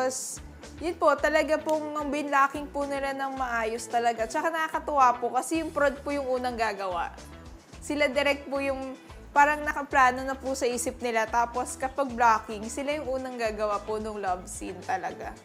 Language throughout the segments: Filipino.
Tapos, yun po, talaga pong ang binlocking po nila ng maayos talaga. Tsaka nakakatuwa po kasi yung prod po yung unang gagawa. Sila direct po yung parang nakaplano na po sa isip nila. Tapos kapag blocking, sila yung unang gagawa po ng love scene talaga.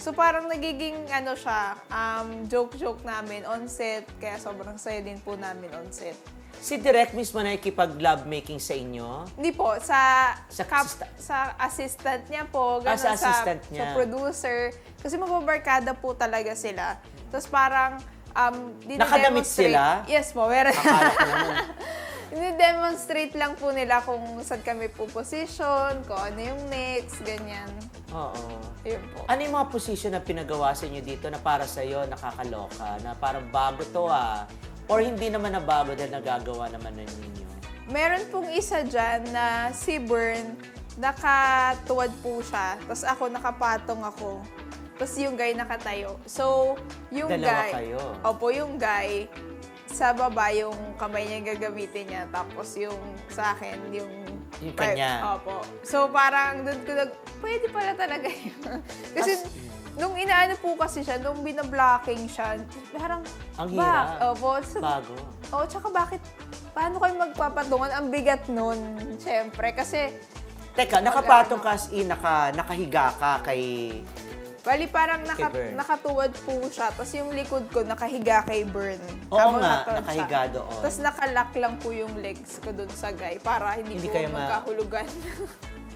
So parang nagiging ano siya, um, joke-joke namin on set. Kaya sobrang saya din po namin on set. Si Direk mismo na ikipag-love making sa inyo? Hindi po, sa Sa kap- assistant. sa assistant niya po, Ah, ganun, sa assistant sa, niya. sa producer. Kasi mababarkada po talaga sila. Tapos parang, um, Nakadamit dinidemonstrate- sila? Yes po, meron. Akala ko naman. Ini-demonstrate lang po nila kung saan kami po position, kung ano yung next, ganyan. Oo. Yun po. Ano yung mga position na pinagawa sa inyo dito na para sa iyo nakakaloka, na parang bago to ah? Or hindi naman na bago dahil nagagawa naman na ninyo? Meron pong isa dyan na si Bern, nakatuwad po siya. Tapos ako, nakapatong ako. Tapos yung guy nakatayo. So, yung Dalawa guy... kayo. Opo, yung guy, sa baba yung kamay niya gagamitin niya. Tapos yung sa akin, yung... Yung kanya. Opo. So, parang doon ko nag... Pwede pala talaga yun. Kasi... As- Nung inaano po kasi siya, nung binablocking siya, parang, Ang hirap. Opo. So, Bago. Oo, tsaka bakit, paano kayo magpapatungan? Ang bigat nun, syempre. Kasi, Teka, nakapatong ka as in, naka, nakahiga ka kay... bali parang naka, Kay Bern. nakatuwad po siya. Tapos yung likod ko, nakahiga kay Bern. Oo nga, nakahiga siya. doon. Tapos nakalock lang po yung legs ko dun sa guy para hindi, Hindi po kayo ma- magkahulugan.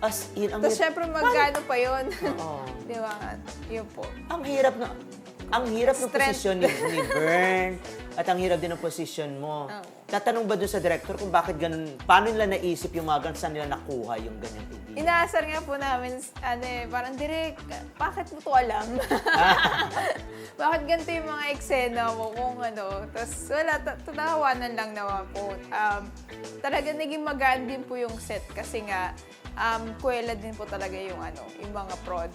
As in, ang Tapos hirap. syempre magkano pa yun. Oo. Di ba? Yun po. Ang hirap na... Ang hirap ng Strength. posisyon ni, ni Bern at ang hirap din ng posisyon mo. Oo. Tatanong ba dun sa director kung bakit ganun, paano nila naisip yung mga ganun, saan nila nakuha yung ganyan? Inaasar nga po namin, ano eh, parang direct, bakit mo to alam? bakit ganito yung mga eksena mo kung ano? Tapos wala, ta- tatawanan lang naman po. Um, talaga naging magaan din po yung set kasi nga, um, kuwela din po talaga yung ano, yung mga prod.